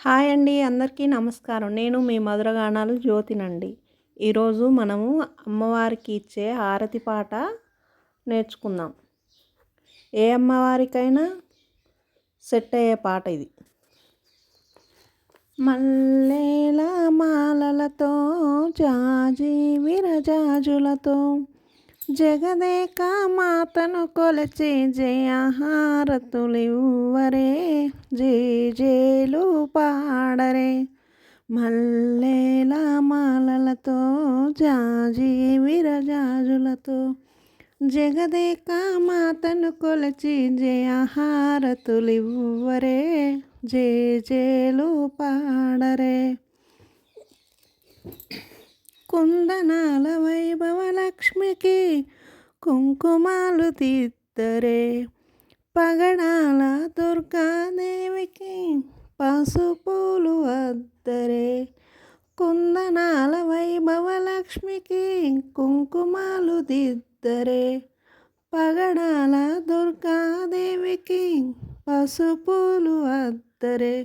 Hi అండి అందరికీ నమస్కారం. నేను మీ మధురగానాలు జ్యోతినండి. ఈరోజు మనము అమ్మవారికి ఇచ్చే హారతి పాట నేర్చుకుందాం. ఏ అమ్మవారికైనా సెట్ అయ్యే పాట ఇది. మల్లెల మాలలతో జాజి విరజాజులతో జగదేక మాతను కొలచి జయహారతులివ్వరే జేజేలు పాడరే. మల్లెల మాలలతో జాజీ విరజాజులతో జగదేక మాతను కొలచి జయహారతులివ్వరే జేజేలు పాడరే. కుందనాల వైభవ లక్ష్మికి కుంకుమాలు తీద్దరే పగడాల దుర్గాదేవికి పసుపులు వద్దరే కుందనాల వైభవ లక్ష్మికి కుంకుమాలు దిద్దరే పగడాల దుర్గాదేవికి పసుపులు వద్దరే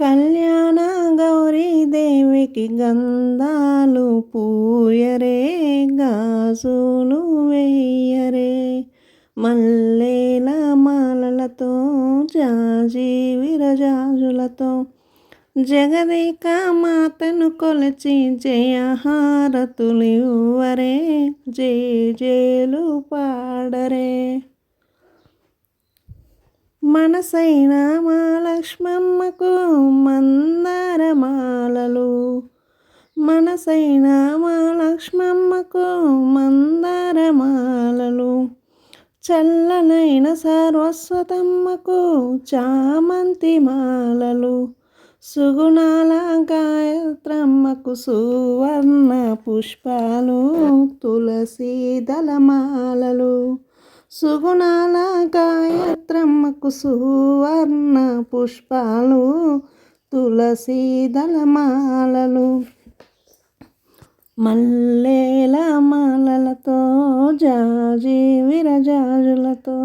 కళ్యాణ గౌరీదేవికి గంధాలు పూయరే గాజులు వేయరే. మల్లెల మాలలతో జాజి విరజాజులతో జగదేక మాతను కొలిచి జయహారతులు ఇవ్వరే జయ జయలు పాడరే. మనసైన మా లక్ష్మమ్మకు మందారమాలలు. మనసైన మా లక్ష్మమ్మకు మందారమాలలు. చల్లనైన సర్వస్వతమ్మకు చామంతి మాలలు. సుగుణాల గాయత్రమ్మకు సువర్ణ పుష్పాలు తులసి దళమాలలు. సుగుణాల గాయత్రమ్మకు సువర్ణ పుష్పాలు తులసి దళమాలలు మల్లేల మాలలతో జాజి విరజాజులతో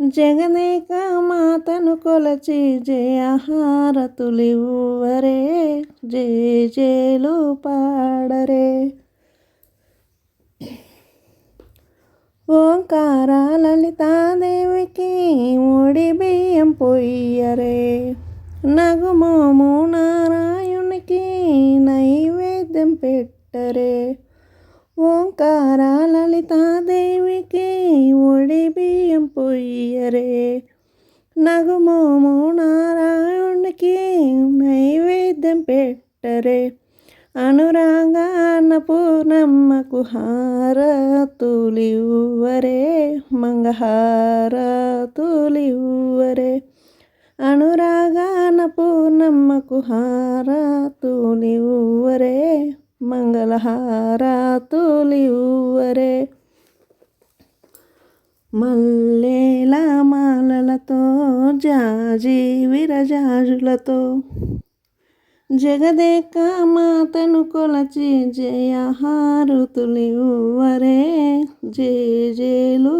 జగనేక మాతను కొలచి జయహారతులివ్వరే జయ జయలు పాడరే. ఓంకార లలితాదేవికి ముడి బియ్యం పొయ్యరే నగుమోము నారాయణునికి నైవేద్యం పెట్టరే ఓంకార లలితాదేవికి ముడి బియ్యం పొయ్యరే నగుమోము నారాయణునికి నైవేద్యం పెట్టరే అనురాగాన నమ్మ కుహార పూర్ణమ్మకు హారతులివ్వరే మంగహారతులివ్వరే. అనురాగాన పూర్ణమ్మకు హారతులివ్వరే మంగళహారతులివ్వరే. మల్లెల మాలలతో జాజీ విరజాజులతో జగదేక మాతను కొలచి జయ హారుతులివ్వరే జయ జయలు